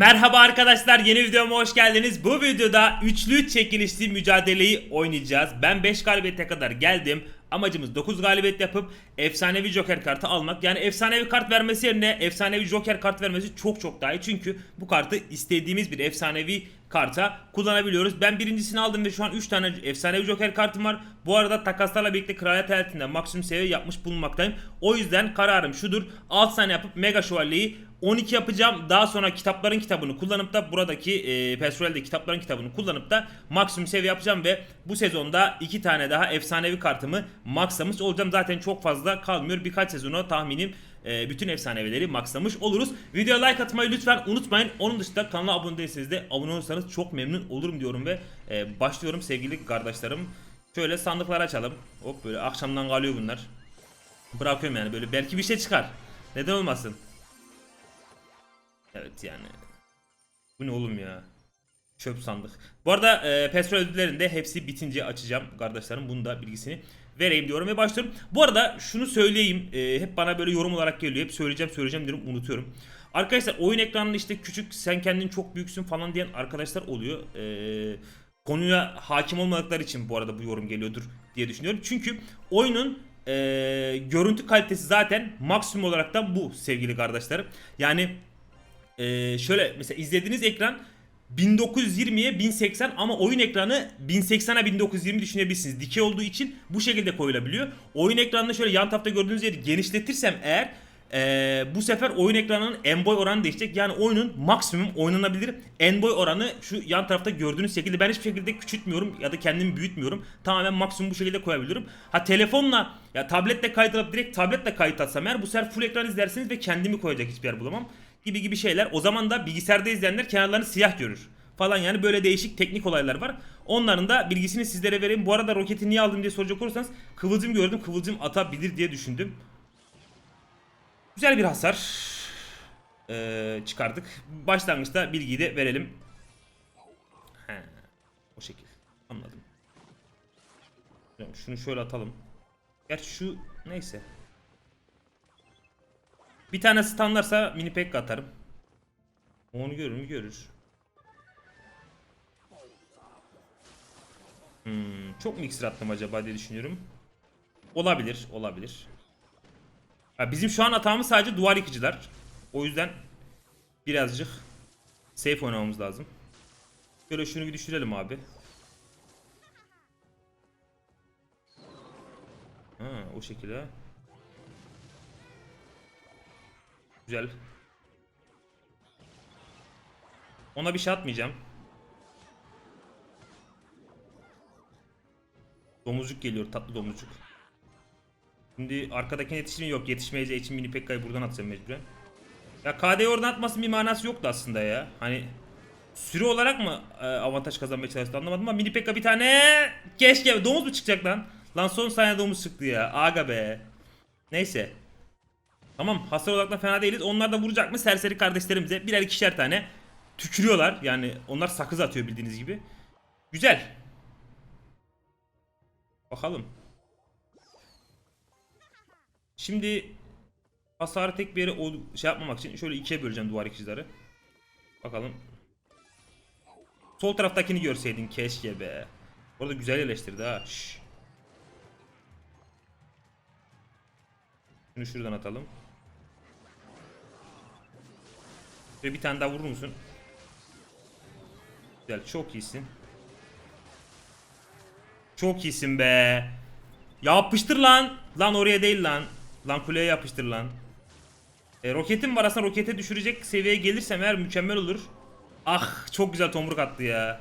Merhaba arkadaşlar yeni videoma hoş geldiniz. Bu videoda üçlü çekilişli mücadeleyi oynayacağız. Ben 5 galibiyete kadar geldim. Amacımız 9 galibiyet yapıp efsanevi joker kartı almak. Yani efsanevi kart vermesi yerine efsanevi joker kart vermesi çok çok daha iyi. Çünkü bu kartı istediğimiz bir efsanevi karta kullanabiliyoruz. Ben birincisini aldım ve şu an 3 tane efsanevi joker kartım var. Bu arada takaslarla birlikte kraliyet hayatında maksimum seviye yapmış bulunmaktayım. O yüzden kararım şudur. 6 tane yapıp mega şövalyeyi 12 yapacağım. Daha sonra kitapların kitabını kullanıp da buradaki e, Petrol'de kitapların kitabını kullanıp da maksimum seviye yapacağım ve bu sezonda iki tane daha efsanevi kartımı maxlamış olacağım. Zaten çok fazla kalmıyor. Birkaç sezona tahminim e, bütün efsanevileri maxlamış oluruz. Videoya like atmayı lütfen unutmayın. Onun dışında kanala abone değilseniz de abone olursanız çok memnun olurum diyorum ve e, başlıyorum sevgili kardeşlerim. Şöyle sandıklar açalım. Hop böyle akşamdan kalıyor bunlar. Bırakıyorum yani böyle belki bir şey çıkar. Neden olmasın? Evet yani. Bu ne oğlum ya? Çöp sandık. Bu arada e, petrol ödüllerini de hepsi bitince açacağım kardeşlerim. Bunun da bilgisini vereyim diyorum ve başlıyorum. Bu arada şunu söyleyeyim. e, hep bana böyle yorum olarak geliyor. Hep söyleyeceğim söyleyeceğim diyorum unutuyorum. Arkadaşlar oyun ekranında işte küçük sen kendin çok büyüksün falan diyen arkadaşlar oluyor. E, konuya hakim olmadıkları için bu arada bu yorum geliyordur diye düşünüyorum. Çünkü oyunun e, görüntü kalitesi zaten maksimum olarak da bu sevgili kardeşlerim. Yani ee, şöyle mesela izlediğiniz ekran 1920'ye 1080 ama oyun ekranı 1080'a 1920 düşünebilirsiniz. Dikey olduğu için bu şekilde koyulabiliyor. Oyun ekranını şöyle yan tarafta gördüğünüz yeri genişletirsem eğer ee, bu sefer oyun ekranının en boy oranı değişecek. Yani oyunun maksimum oynanabilir en boy oranı şu yan tarafta gördüğünüz şekilde. Ben hiçbir şekilde küçültmüyorum ya da kendimi büyütmüyorum. Tamamen maksimum bu şekilde koyabiliyorum. Ha telefonla ya tabletle kayıt alıp direkt tabletle kayıt atsam eğer bu sefer full ekran izlersiniz ve kendimi koyacak hiçbir yer bulamam gibi gibi şeyler. O zaman da bilgisayarda izleyenler kenarlarını siyah görür falan yani böyle değişik teknik olaylar var. Onların da bilgisini sizlere vereyim. Bu arada roketi niye aldım diye soracak olursanız kıvılcım gördüm. Kıvılcım atabilir diye düşündüm. Güzel bir hasar ee, çıkardık. Başlangıçta bilgiyi de verelim. He, o şekil. Anladım. Şunu şöyle atalım. Gerçi şu neyse. Bir tane standarsa mini pack atarım. Onu görür mü görür. Hmm, çok mu iksir attım acaba diye düşünüyorum. Olabilir, olabilir. Bizim şu an hatamız sadece duvar yıkıcılar. O yüzden birazcık safe oynamamız lazım. Şöyle şunu bir düşürelim abi. Ha, o şekilde. Güzel. Ona bir şey atmayacağım. Domuzcuk geliyor, tatlı domuzcuk. Şimdi arkadakine yetiştiğim yok. Yetişmeyeceği için mini Pekka'yı buradan atacağım mecburen. Ya KD'yi oradan atmasının bir manası yoktu aslında ya. Hani sürü olarak mı e, avantaj kazanmaya çalıştı anlamadım ama mini Pekka bir tane keşke domuz mu çıkacak lan? Lan son saniye domuz çıktı ya. Aga be. Neyse. Tamam hasar olarak da fena değiliz. Onlar da vuracak mı serseri kardeşlerimize birer ikişer tane tükürüyorlar. Yani onlar sakız atıyor bildiğiniz gibi. Güzel. Bakalım. Şimdi hasarı tek bir yere şey yapmamak için şöyle ikiye böleceğim duvar ikizleri. Bakalım. Sol taraftakini görseydin keşke be. Orada güzel eleştirdi ha. Şş. Şunu şuradan atalım. Ve bir tane daha vurur musun? Güzel çok iyisin. Çok iyisin be. Yapıştır lan. Lan oraya değil lan. Lan kuleye yapıştır lan. E, roketim var aslında rokete düşürecek seviyeye gelirsem eğer mükemmel olur. Ah çok güzel tomruk attı ya.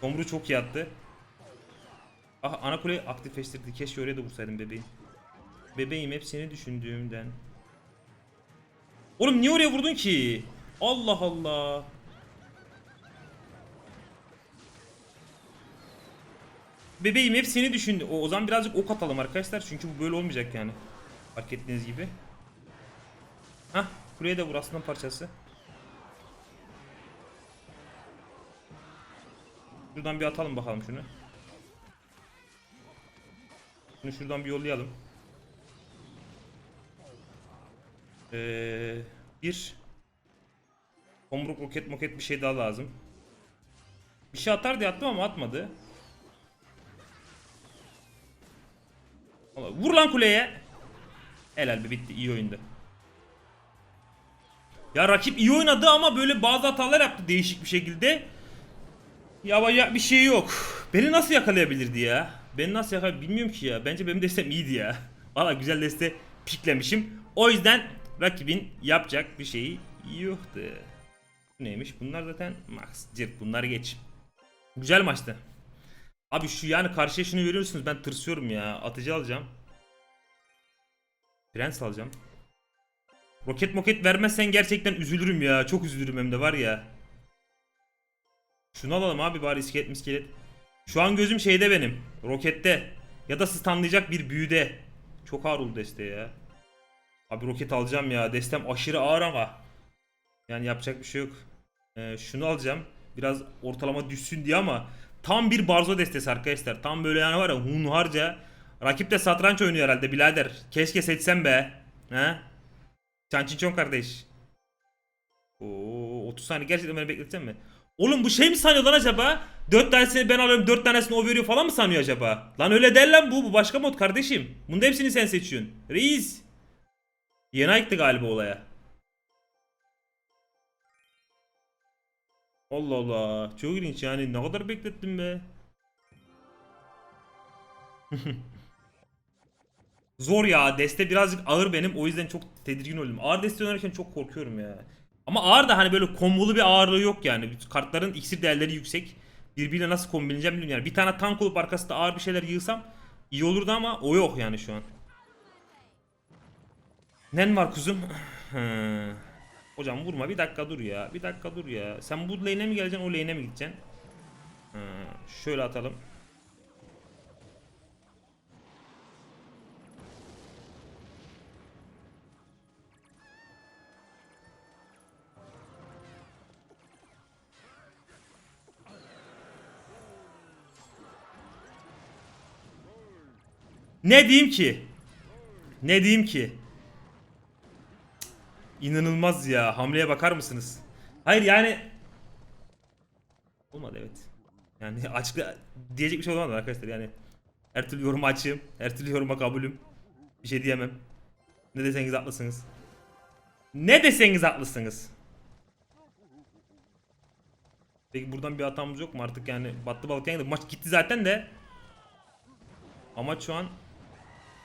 Tomruğu çok iyi attı. Ah ana kuleyi aktifleştirdi. Keşke oraya da vursaydım bebeğim. Bebeğim hep seni düşündüğümden. Oğlum niye oraya vurdun ki? Allah Allah. Bebeğim hep seni düşündü. O, o zaman birazcık ok atalım arkadaşlar. Çünkü bu böyle olmayacak yani. Fark ettiğiniz gibi. Hah. Buraya da vur aslan parçası. Şuradan bir atalım bakalım şunu. Şunu şuradan bir yollayalım. Ee, bir Tomruk roket moket bir şey daha lazım. Bir şey atar diye attım ama atmadı. Vur lan kuleye. Helal be bitti iyi oyundu. Ya rakip iyi oynadı ama böyle bazı hatalar yaptı değişik bir şekilde. Yapacak bir şey yok. Beni nasıl yakalayabilirdi ya? Beni nasıl yakalayabilir bilmiyorum ki ya. Bence benim destem iyiydi ya. Valla güzel deste piklemişim. O yüzden rakibin yapacak bir şeyi yoktu. Bu neymiş? Bunlar zaten max. Cirt bunları geç. Güzel maçtı. Abi şu yani karşıya şunu veriyorsunuz ben tırsıyorum ya. Atıcı alacağım. Prens alacağım. Roket moket vermezsen gerçekten üzülürüm ya. Çok üzülürüm hem de var ya. Şunu alalım abi bari iskelet miskelet. Şu an gözüm şeyde benim. Rokette. Ya da stunlayacak bir büyüde. Çok ağır oldu deste ya. Abi roket alacağım ya. Destem aşırı ağır ama. Yani yapacak bir şey yok. Ee, şunu alacağım. Biraz ortalama düşsün diye ama tam bir barzo destesi arkadaşlar. Tam böyle yani var ya hunharca. Rakip de satranç oynuyor herhalde birader. Keşke seçsem be. He? Çançinçon kardeş. Oo 30 saniye gerçekten beni bekletecek mi? Oğlum bu şey mi sanıyor lan acaba? 4 tanesini ben alıyorum 4 tanesini o veriyor falan mı sanıyor acaba? Lan öyle değil lan bu bu başka mod kardeşim. Bunda hepsini sen seçiyorsun. Reis. Yeni ayıktı galiba olaya. Allah Allah. Çok ilginç yani ne kadar beklettim be. Zor ya. Deste birazcık ağır benim. O yüzden çok tedirgin oldum. Ağır deste oynarken çok korkuyorum ya. Ama ağır da hani böyle kombolu bir ağırlığı yok yani. Kartların iksir değerleri yüksek. Birbiriyle nasıl kombinleyeceğim bilmiyorum yani. Bir tane tank olup arkasında ağır bir şeyler yığsam iyi olurdu ama o yok yani şu an. Nen var kuzum? Hocam vurma bir dakika dur ya. Bir dakika dur ya. Sen bu lane'e mi geleceksin o lane'e mi gideceksin? Hı. Şöyle atalım. Ne diyeyim ki? Ne diyeyim ki? İnanılmaz ya. Hamleye bakar mısınız? Hayır yani olmadı evet. Yani açıkla diyecek bir şey olmadı arkadaşlar yani. Her türlü yoruma açığım. Her türlü yoruma kabulüm. Bir şey diyemem. Ne deseniz haklısınız. Ne deseniz haklısınız. Peki buradan bir hatamız yok mu artık yani battı balık yandı. Maç gitti zaten de. Amaç şu an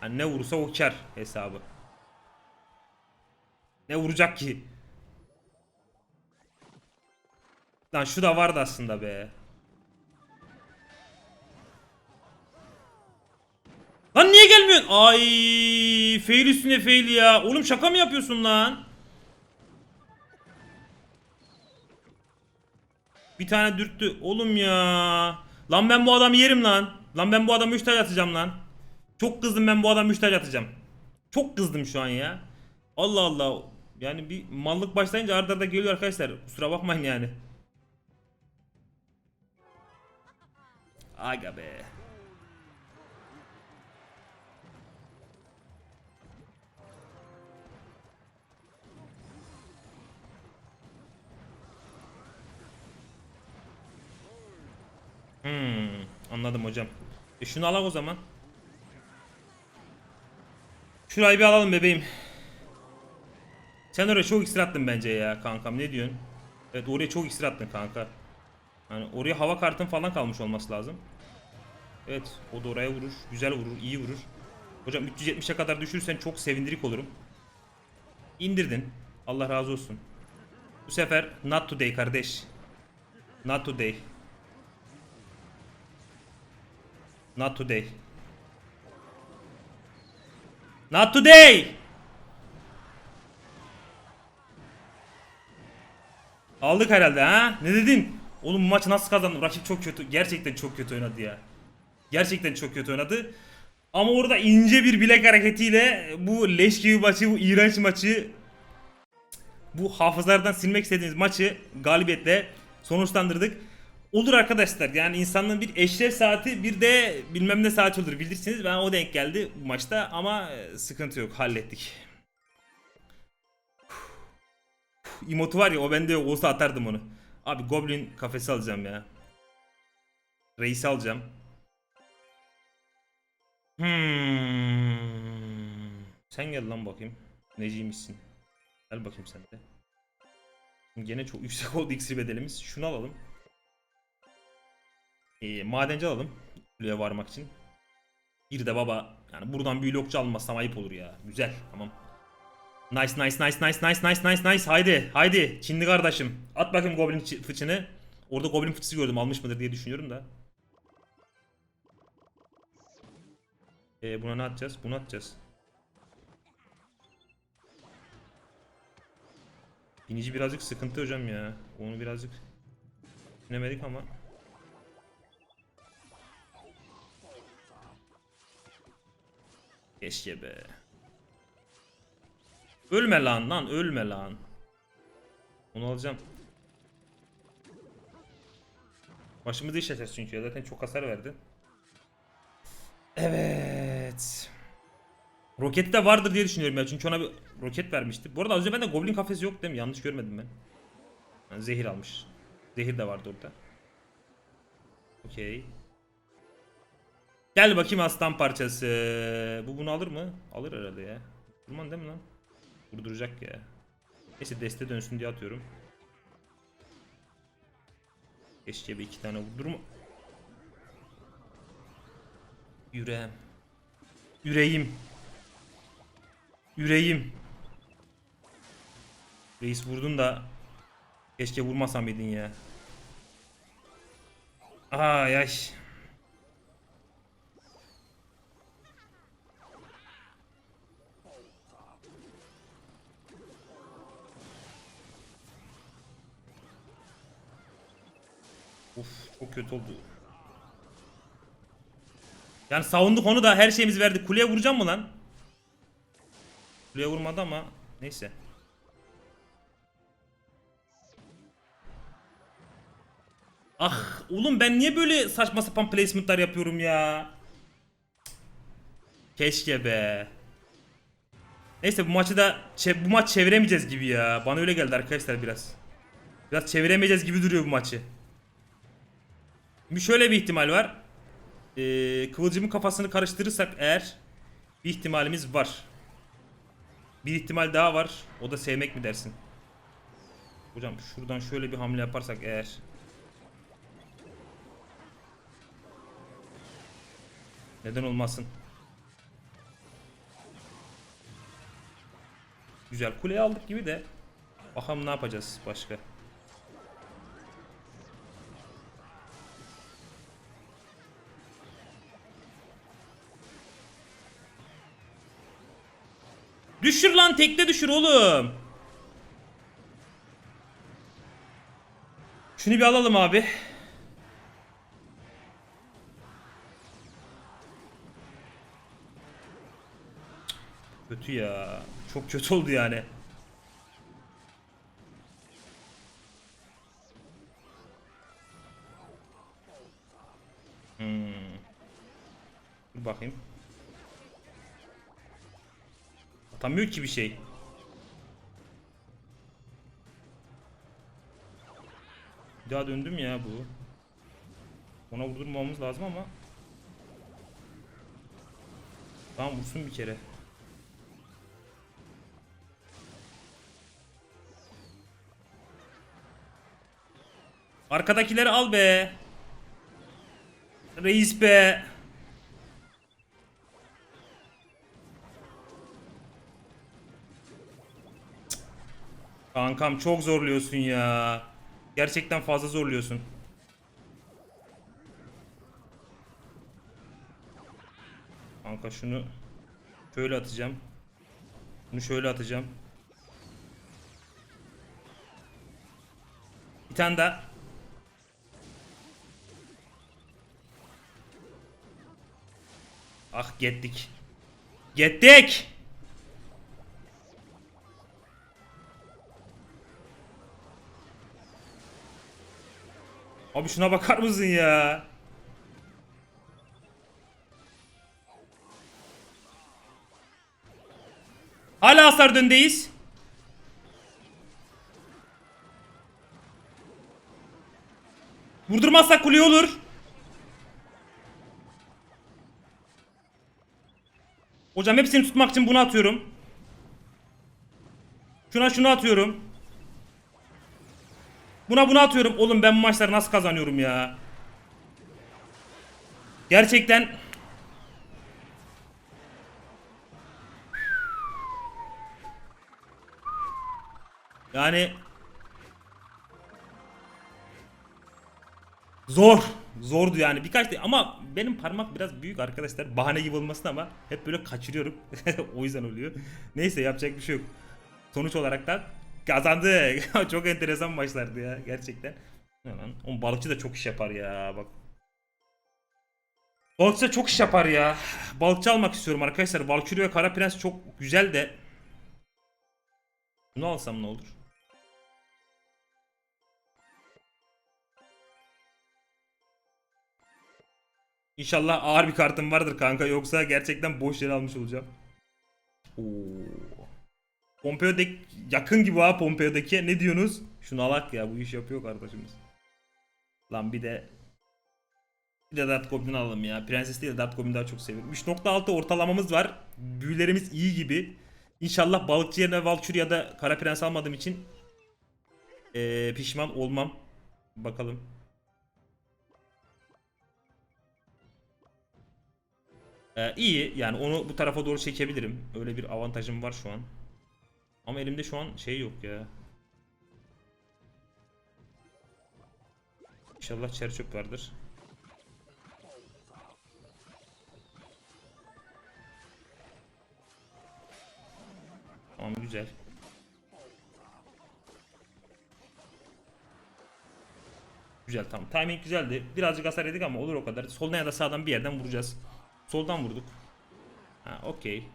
hani ne vurursa o kar hesabı. Ne vuracak ki? Lan şu da vardı aslında be. Lan niye gelmiyorsun? Ay, fail üstüne fail ya. Oğlum şaka mı yapıyorsun lan? Bir tane dürttü. Oğlum ya. Lan ben bu adamı yerim lan. Lan ben bu adamı 3 taş atacağım lan. Çok kızdım ben bu 3 taş atacağım. Çok kızdım şu an ya. Allah Allah. Yani bir mallık başlayınca arda arda geliyor arkadaşlar. Kusura bakmayın yani. Aga be. Hmm, anladım hocam. E şunu alalım o zaman. Şurayı bir alalım bebeğim. Sen oraya çok iksir attın bence ya kankam ne diyorsun? Evet oraya çok iksir attın kanka. Yani oraya hava kartın falan kalmış olması lazım. Evet o da oraya vurur. Güzel vurur iyi vurur. Hocam 370'e kadar düşürsen çok sevindirik olurum. İndirdin. Allah razı olsun. Bu sefer not today kardeş. Not today. Not today. Not today. Aldık herhalde ha? Ne dedin? Oğlum bu maçı nasıl kazandım? Rakip çok kötü. Gerçekten çok kötü oynadı ya. Gerçekten çok kötü oynadı. Ama orada ince bir bilek hareketiyle bu leş gibi maçı, bu iğrenç maçı bu hafızalardan silmek istediğiniz maçı galibiyetle sonuçlandırdık. Olur arkadaşlar yani insanlığın bir eşref saati bir de bilmem ne saati olur bilirsiniz. Ben o denk geldi bu maçta ama e, sıkıntı yok hallettik. emotu var ya o bende yok olsa atardım onu. Abi Goblin kafesi alacağım ya. Reis'i alacağım. Hmm. Sen gel lan bakayım. Neciymişsin. Gel bakayım sen de. Gene çok yüksek oldu iksir bedelimiz. Şunu alalım. Ee, madenci alalım. Kuleye varmak için. Bir de baba. Yani buradan bir blokçu almasam ayıp olur ya. Güzel. Tamam. Nice nice nice nice nice nice nice nice. Haydi haydi. Çinli kardeşim. At bakayım goblin fıçını. Orada goblin fıçısı gördüm. Almış mıdır diye düşünüyorum da. Ee, buna ne atacağız? Bunu atacağız. Binici birazcık sıkıntı hocam ya. Onu birazcık düşünemedik ama. Keşke be. Ölme lan lan ölme lan. Onu alacağım. Başımızı iş açacağız çünkü ya zaten çok hasar verdi. Evet. Roketi de vardır diye düşünüyorum ya çünkü ona bir roket vermişti. Bu arada az önce bende goblin kafesi yok değil mi? Yanlış görmedim ben. Ha, zehir almış. Zehir de vardı orada. Okey. Gel bakayım aslan parçası. Bu bunu alır mı? Alır herhalde ya. Durman değil mi lan? Durduracak ya. Neyse deste dönsün diye atıyorum. Keşke bir iki tane vurdurma. Yüreğim. Yüreğim. Yüreğim. Reis vurdun da keşke vurmasam yedin ya. Ay ay. Çok kötü oldu. Yani savunduk onu da her şeyimizi verdik. Kuleye vuracağım mı lan? Kuleye vurmadı ama neyse. Ah oğlum ben niye böyle saçma sapan placement'lar yapıyorum ya? Keşke be. Neyse bu maçı da bu maç çeviremeyeceğiz gibi ya. Bana öyle geldi arkadaşlar biraz. Biraz çeviremeyeceğiz gibi duruyor bu maçı. Bir şöyle bir ihtimal var. Ee, kıvılcımın kafasını karıştırırsak eğer bir ihtimalimiz var. Bir ihtimal daha var. O da sevmek mi dersin? Hocam şuradan şöyle bir hamle yaparsak eğer. Neden olmasın? Güzel kuleyi aldık gibi de. Bakalım ne yapacağız başka. Düşür lan tekte düşür oğlum. Şunu bir alalım abi. Kötü ya. Çok kötü oldu yani. Hmm. Bakayım. Atamıyor ki bir şey. Bir daha döndüm ya bu. Ona vurdurmamamız lazım ama. Tamam vursun bir kere. Arkadakileri al be. Reis be. Kankam çok zorluyorsun ya. Gerçekten fazla zorluyorsun. Kanka şunu şöyle atacağım. Bunu şöyle atacağım. Bir tane daha. Ah gittik. Gittik. Abi şuna bakar mısın ya? Hala hasar döndeyiz. Vurdurmazsak kule olur. Hocam hepsini tutmak için bunu atıyorum. Şuna şunu atıyorum. Buna bunu atıyorum. Oğlum ben bu maçları nasıl kazanıyorum ya? Gerçekten Yani Zor. Zordu yani birkaç de ama benim parmak biraz büyük arkadaşlar. Bahane gibi olmasın ama hep böyle kaçırıyorum. o yüzden oluyor. Neyse yapacak bir şey yok. Sonuç olarak da kazandı. çok enteresan maçlardı ya gerçekten. Lan? Oğlum balıkçı da çok iş yapar ya bak. Balıkçı da çok iş yapar ya. Balıkçı almak istiyorum arkadaşlar. Valkyrie ve Kara Prens çok güzel de. Bunu alsam ne olur? İnşallah ağır bir kartım vardır kanka yoksa gerçekten boş yer almış olacağım. Oo. Pompeo'daki yakın gibi ha Pompeo'daki ne diyorsunuz? Şunu alak ya bu iş yapıyor kardeşimiz. Lan bir de bir de Dart Goblin alalım ya. Prenses değil de Dart Goblin daha çok seviyorum. 3.6 ortalamamız var. Büyülerimiz iyi gibi. İnşallah balıkçı yerine Valkyrie ya da Kara Prens almadığım için eee, pişman olmam. Bakalım. Ee, iyi yani onu bu tarafa doğru çekebilirim. Öyle bir avantajım var şu an. Ama elimde şu an şey yok ya. İnşallah çer çöp vardır. Tamam güzel. Güzel tamam. Timing güzeldi. Birazcık hasar yedik ama olur o kadar. Soldan ya da sağdan bir yerden vuracağız. Soldan vurduk. Ha okey.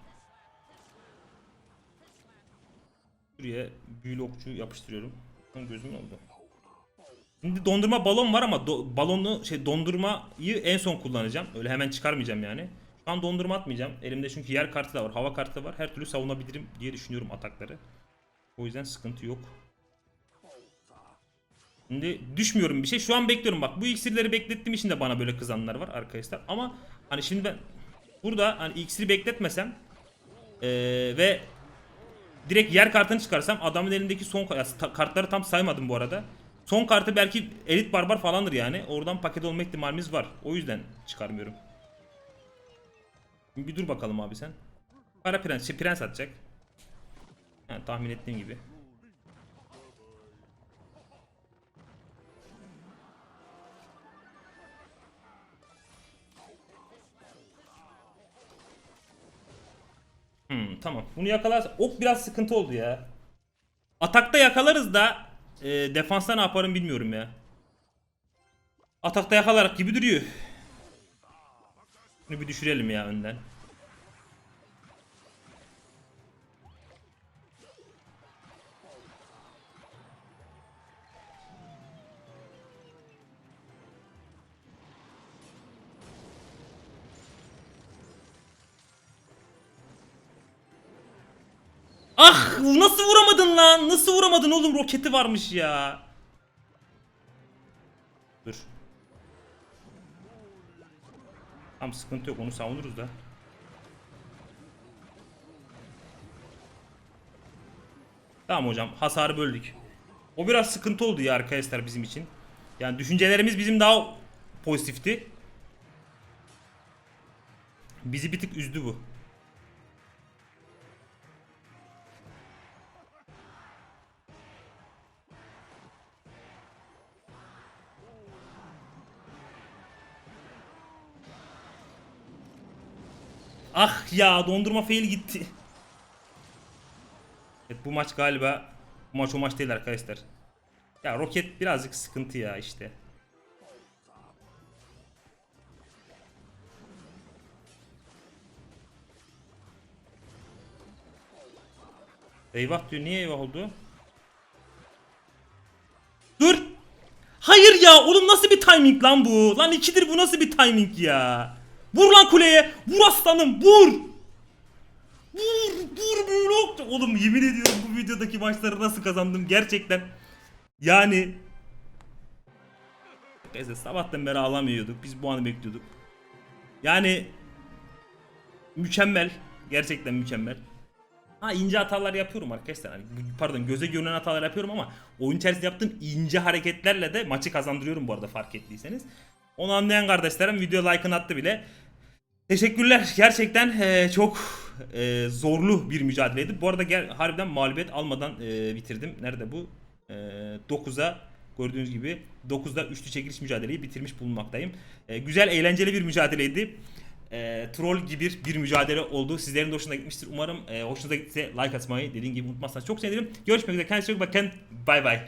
Buraya büyülü okçu yapıştırıyorum. Lan gözüm oldu? Şimdi dondurma balon var ama do- balonu şey dondurmayı en son kullanacağım. Öyle hemen çıkarmayacağım yani. Şu an dondurma atmayacağım. Elimde çünkü yer kartı da var, hava kartı da var. Her türlü savunabilirim diye düşünüyorum atakları. O yüzden sıkıntı yok. Şimdi düşmüyorum bir şey. Şu an bekliyorum bak. Bu iksirleri beklettiğim için de bana böyle kızanlar var arkadaşlar. Ama hani şimdi ben burada hani iksiri bekletmesem eee, ve direkt yer kartını çıkarsam adamın elindeki son kartları tam saymadım bu arada. Son kartı belki elit barbar falandır yani. Oradan paket olma ihtimalimiz var. O yüzden çıkarmıyorum. Bir dur bakalım abi sen. Kara prens, şey, prens atacak. Yani tahmin ettiğim gibi. Hmm, tamam. Bunu yakalarsa ok biraz sıkıntı oldu ya. Atakta yakalarız da e, defansta ne yaparım bilmiyorum ya. Atakta yakalarak gibi duruyor. Bunu bir düşürelim ya önden. Ah nasıl vuramadın lan? Nasıl vuramadın oğlum? Roketi varmış ya. Dur. Tamam sıkıntı yok onu savunuruz da. Tamam hocam hasarı böldük. O biraz sıkıntı oldu ya arkadaşlar bizim için. Yani düşüncelerimiz bizim daha pozitifti. Bizi bir tık üzdü bu. Ya dondurma fail gitti. Evet bu maç galiba bu maç o maç değil arkadaşlar. Ya roket birazcık sıkıntı ya işte. Eyvah diyor niye eyvah oldu? Dur. Hayır ya oğlum nasıl bir timing lan bu? Lan ikidir bu nasıl bir timing ya? Vur lan kuleye. Vur aslanım vur. Vur vur blok. Oğlum yemin ediyorum bu videodaki maçları nasıl kazandım gerçekten. Yani Arkadaşlar sabahtan beri alamıyorduk. Biz bu anı bekliyorduk. Yani mükemmel. Gerçekten mükemmel. Ha ince hatalar yapıyorum arkadaşlar. Hani, pardon göze görünen hatalar yapıyorum ama oyun içerisinde yaptığım ince hareketlerle de maçı kazandırıyorum bu arada fark ettiyseniz. Onu anlayan kardeşlerim video like'ını attı bile. Teşekkürler. Gerçekten eee, çok eee, zorlu bir mücadeleydi. Bu arada ger- harbiden mağlubiyet almadan eee, bitirdim. Nerede bu? Eee 9'a gördüğünüz gibi 9'da üçlü çekiliş mücadeleyi bitirmiş bulunmaktayım. Eee, güzel, eğlenceli bir mücadeleydi. Eee, troll gibi bir mücadele oldu. Sizlerin de hoşuna gitmiştir. Umarım eee, hoşunuza gittiyse like atmayı dediğim gibi unutmazsanız çok sevinirim. Görüşmek üzere. Kendinize çok bakın. Bay bay.